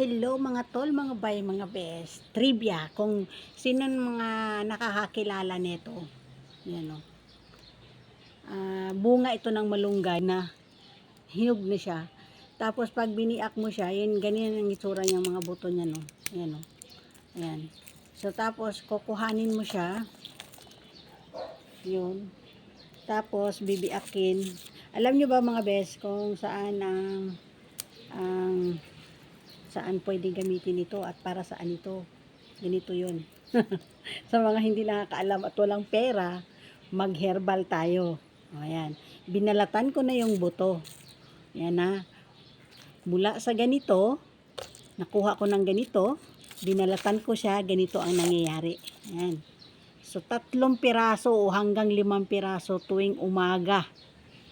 Hello mga tol, mga bay, mga best. Trivia, kung sino mga nakakakilala nito. Yan o. Ah, bunga ito ng malunggay na hinog na siya. Tapos pag biniak mo siya, yun, ganyan ang itsura niyang mga buto niya, no. Ayan o. Ayan. So tapos kukuhanin mo siya. Yun. Tapos bibiakin. Alam niyo ba mga best kung saan ang ang saan pwede gamitin ito at para saan ito. Ganito yun. sa mga hindi nakakaalam at walang pera, mag-herbal tayo. O, ayan. Binalatan ko na yung buto. Yan na. Mula sa ganito, nakuha ko ng ganito, binalatan ko siya, ganito ang nangyayari. Ayan. So, tatlong piraso o hanggang limang piraso tuwing umaga.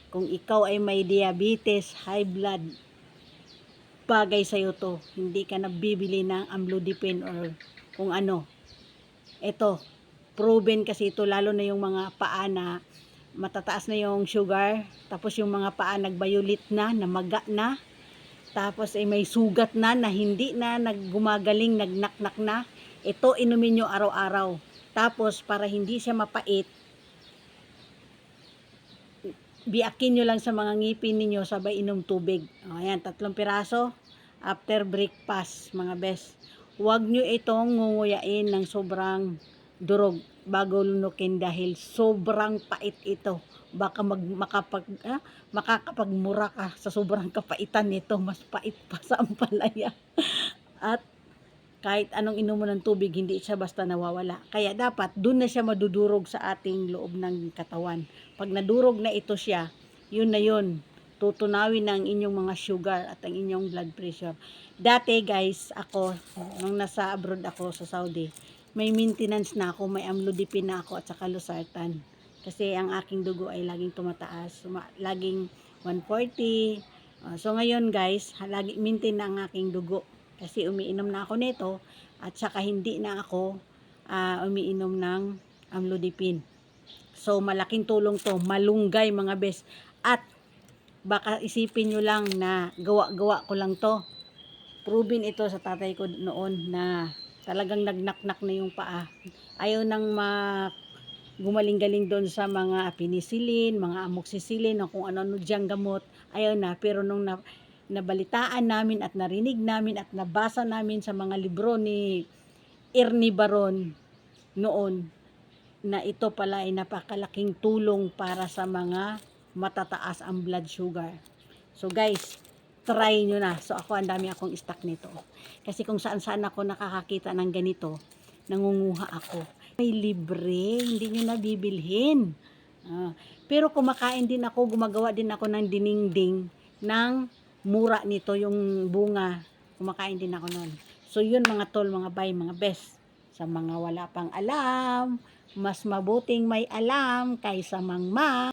Kung ikaw ay may diabetes, high blood, bagay sa'yo to. Hindi ka nabibili ng amlodipine or kung ano. Ito, proven kasi ito, lalo na yung mga paa na matataas na yung sugar, tapos yung mga paa nagbayulit na, namaga na, tapos ay may sugat na, na hindi na naggumagaling, nagnaknak na. Ito, inumin nyo araw-araw. Tapos, para hindi siya mapait, biakin nyo lang sa mga ngipin ninyo sabay inom tubig. O, ayan, tatlong piraso after breakfast, mga best. Huwag nyo itong ngunguyain ng sobrang durog bago lunukin dahil sobrang pait ito. Baka mag, makapag, ah, makakapagmura ka sa sobrang kapaitan nito. Mas pait pa sa ampalaya. At kahit anong inom mo ng tubig, hindi siya basta nawawala. Kaya dapat, dun na siya madudurog sa ating loob ng katawan. Pag nadurog na ito siya, yun na yun. Tutunawin na ang inyong mga sugar at ang inyong blood pressure. Dati guys, ako, nung nasa abroad ako sa Saudi, may maintenance na ako, may amlodipine na ako at saka losartan. Kasi ang aking dugo ay laging tumataas, laging 140. Uh, so ngayon guys, lagi maintain na ang aking dugo. Kasi umiinom na ako nito at saka hindi na ako ah, umiinom ng amlodipine. So malaking tulong to, malunggay mga bes. At baka isipin nyo lang na gawa-gawa ko lang to. Proven ito sa tatay ko noon na talagang nagnaknak na yung paa. Ayaw nang ma gumaling-galing doon sa mga penicillin, mga amoxicillin, kung ano-ano diyang gamot. Ayaw na. Pero nung na, nabalitaan namin at narinig namin at nabasa namin sa mga libro ni Ernie Baron noon na ito pala ay napakalaking tulong para sa mga matataas ang blood sugar. So guys, try nyo na. So ako, ang dami akong stock nito. Kasi kung saan saan ako nakakakita ng ganito, nangunguha ako. May libre, hindi nyo nabibilhin. Ah, pero kumakain din ako, gumagawa din ako ng diningding ng mura nito, yung bunga. Kumakain din ako noon. So yun mga tol, mga bay, mga best. Sa mga wala pang alam, mas mabuting may alam kaysa mangma.